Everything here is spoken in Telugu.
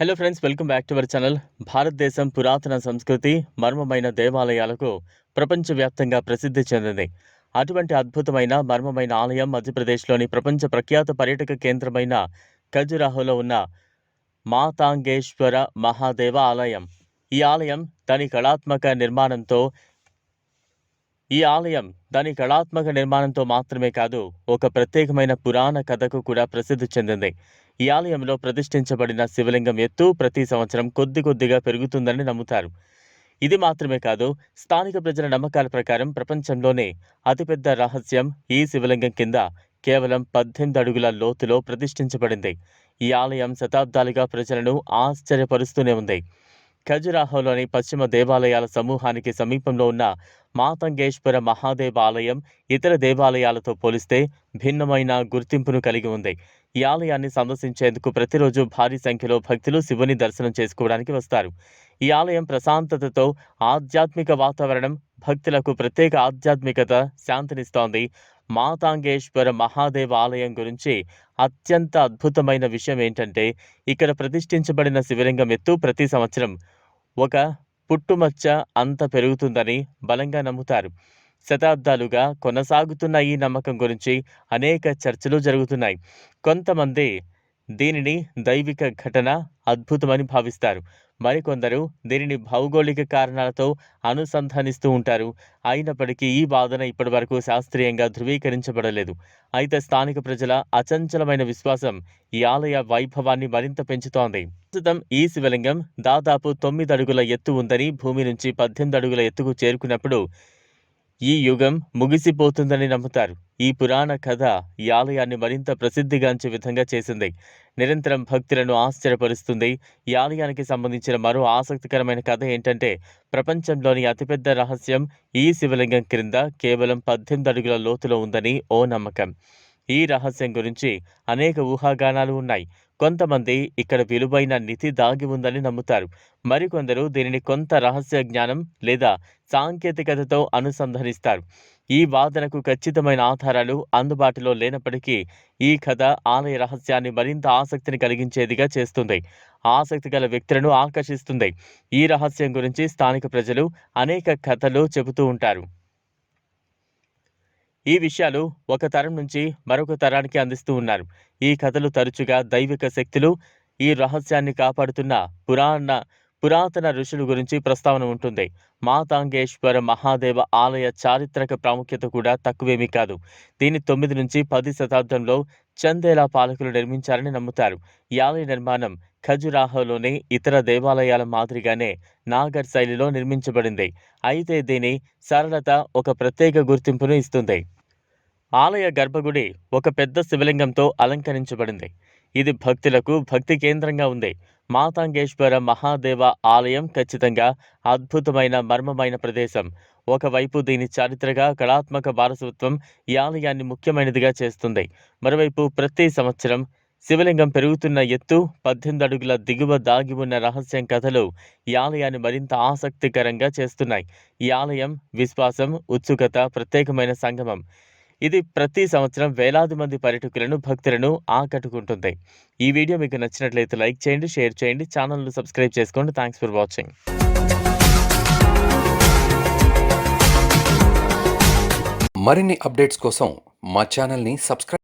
Hello friends welcome back to our channel Bharatadesam పురాతన సంస్కృతి మర్మమైన దేవాలయాలకు ప్రపంచవ్యాప్తంగా ప్రసిద్ధి చెందింది అటువంటి అద్భుతమైన మర్మమైన ఆలయం మధ్యప్రదేశ్లోని ప్రపంచ ప్రఖ్యాత పర్యాటక కేంద్రమైన ఖజురాహోలో ఉన్న మాతాంగేశ్వర మహాదేవ ఆలయం ఈ ఆలయం దాని కళాత్మక నిర్మాణంతో ఈ ఆలయం దాని కళాత్మక నిర్మాణంతో మాత్రమే కాదు ఒక ప్రత్యేకమైన పురాణ కథకు కూడా ప్రసిద్ధి చెందింది. ఈ ఆలయంలో ప్రతిష్ఠించబడిన శివలింగం ఎత్తు ప్రతి సంవత్సరం కొద్ది కొద్దిగా పెరుగుతుందని నమ్ముతారు. ఇది మాత్రమే కాదు స్థానిక ప్రజల నమ్మకాల ప్రకారం ప్రపంచంలోనే అతిపెద్ద రహస్యం ఈ శివలింగం కింద కేవలం పద్దెనిమిది అడుగుల లోతులో ప్రతిష్ఠించబడింది. ఈ ఆలయం శతాబ్దాలుగా ప్రజలను ఆశ్చర్యపరుస్తూనే ఉంది. ఖజురాహోలోని పశ్చిమ దేవాలయాల సమూహానికి సమీపంలో ఉన్న మాతంగేశ్వర మహాదేవ ఆలయం ఇతర దేవాలయాలతో పోలిస్తే భిన్నమైన గుర్తింపును కలిగి ఉంది. ఈ ఆలయాన్ని సందర్శించేందుకు ప్రతిరోజు భారీ సంఖ్యలో భక్తులు శివుని దర్శనం చేసుకోవడానికి వస్తారు. ఈ ఆలయం ప్రశాంతతతో ఆధ్యాత్మిక వాతావరణం భక్తులకు ప్రత్యేక ఆధ్యాత్మికత శాంతినిస్తోంది. మాతాంగేశ్వర మహాదేవ ఆలయం గురించి అత్యంత అద్భుతమైన విషయం ఏంటంటే ఇక్కడ ప్రతిష్ఠించబడిన శివలింగం ఎత్తు ప్రతి సంవత్సరం ఒక పుట్టుమచ్చ అంత పెరుగుతుందని బలంగా నమ్ముతారు. శతాబ్దాలుగా కొనసాగుతున్న ఈ నమ్మకం గురించి అనేక చర్చలు జరుగుతున్నాయి. కొంతమంది దీనిని దైవిక ఘటన అద్భుతమని భావిస్తారు. మరికొందరు దీనిని భౌగోళిక కారణాలతో అనుసంధానిస్తూ ఉంటారు. అయినప్పటికీ ఈ వాదన ఇప్పటివరకు శాస్త్రీయంగా ధృవీకరించబడలేదు. అయితే స్థానిక ప్రజల అచంచలమైన విశ్వాసం ఈ ఆలయ వైభవాన్ని మరింత పెంచుతోంది. ప్రస్తుతం ఈ శివలింగం దాదాపు తొమ్మిది అడుగుల ఎత్తు ఉందని భూమి నుంచి పద్దెనిమిది అడుగుల ఎత్తుకు చేరుకున్నప్పుడు ఈ యుగం ముగిసిపోతుందని నమ్ముతారు. ఈ పురాణ కథ ఈ ఆలయాన్ని మరింత ప్రసిద్ధిగాంచే విధంగా చేసింది. నిరంతరం భక్తులను ఆశ్చర్యపరుస్తుంది. ఈ ఆలయానికి సంబంధించిన మరో ఆసక్తికరమైన కథ ఏంటంటే ప్రపంచంలోని అతిపెద్ద రహస్యం ఈ శివలింగం క్రింద కేవలం పద్దెనిమిది అడుగుల లోతులో ఉందని ఓ నమ్మకం. ఈ రహస్యం గురించి అనేక ఊహాగానాలు ఉన్నాయి. కొంతమంది ఇక్కడ విలువైన నిధి దాగి ఉందని నమ్ముతారు. మరికొందరు దీనిని కొంత రహస్య జ్ఞానం లేదా సాంకేతికతతో అనుసంధానిస్తారు. ఈ వాదనకు ఖచ్చితమైన ఆధారాలు అందుబాటులో లేనప్పటికీ ఈ కథ ఆలయ రహస్యాన్ని మరింత ఆసక్తిని కలిగించేదిగా చేస్తుంది. ఆసక్తి గల వ్యక్తులను ఆకర్షిస్తుంది. ఈ రహస్యం గురించి స్థానిక ప్రజలు అనేక కథలు చెబుతూ ఉంటారు. ఈ విషయాలు ఒక తరం నుంచి మరొక తరానికి అందిస్తూ ఉన్నారు. ఈ కథలు తరచుగా దైవిక శక్తులు ఈ రహస్యాన్ని కాపాడుతున్న పురాణ పురాతన ఋషుల గురించి ప్రస్తావన ఉంటుంది. మాతాంగేశ్వర మహాదేవ ఆలయ చారిత్రక ప్రాముఖ్యత కూడా తక్కువేమీ కాదు. దీని తొమ్మిది నుంచి పది శతాబ్దంలో చందేలా పాలకులు నిర్మించారని నమ్ముతారు. ఈ ఆలయ నిర్మాణం ఖజురాహోలోని ఇతర దేవాలయాల మాదిరిగానే నాగర్ శైలిలో నిర్మించబడింది. అయితే దీని సరళత ఒక ప్రత్యేక గుర్తింపును ఇస్తుంది. ఆలయ గర్భగుడి ఒక పెద్ద శివలింగంతో అలంకరించబడింది. ఇది భక్తులకు భక్తి కేంద్రంగా ఉంది. మాతాంగేశ్వర మహాదేవ ఆలయం ఖచ్చితంగా అద్భుతమైన మర్మమైన ప్రదేశం. ఒకవైపు దీని చారిత్రక కళాత్మక వారసత్వం ఈ ఆలయాన్ని ముఖ్యమైనదిగా చేస్తుంది. మరోవైపు ప్రతి సంవత్సరం శివలింగం పెరుగుతున్న ఎత్తు పద్దెనిమిది అడుగుల దిగువ దాగి ఉన్న రహస్యం కథలు ఈ ఆలయాన్ని మరింత ఆసక్తికరంగా చేస్తున్నాయి. ఈ ఆలయం విశ్వాసం ఉత్సుకత ప్రత్యేకమైన సంగమం. ఇది ప్రతి సంవత్సరం వేలాది మంది పర్యటకులను భక్తులను ఆకట్టుకుంటుంది. ఈ వీడియో మీకు నచ్చినట్లయితే లైక్ చేయండి షేర్ చేయండి ఛానల్ను సబ్స్క్రైబ్ చేసుకోండి. థ్యాంక్స్ ఫర్ వాచింగ్ మరిన్ని అప్డేట్స్ కోసం మా ఛానల్ని సబ్స్క్రైబ్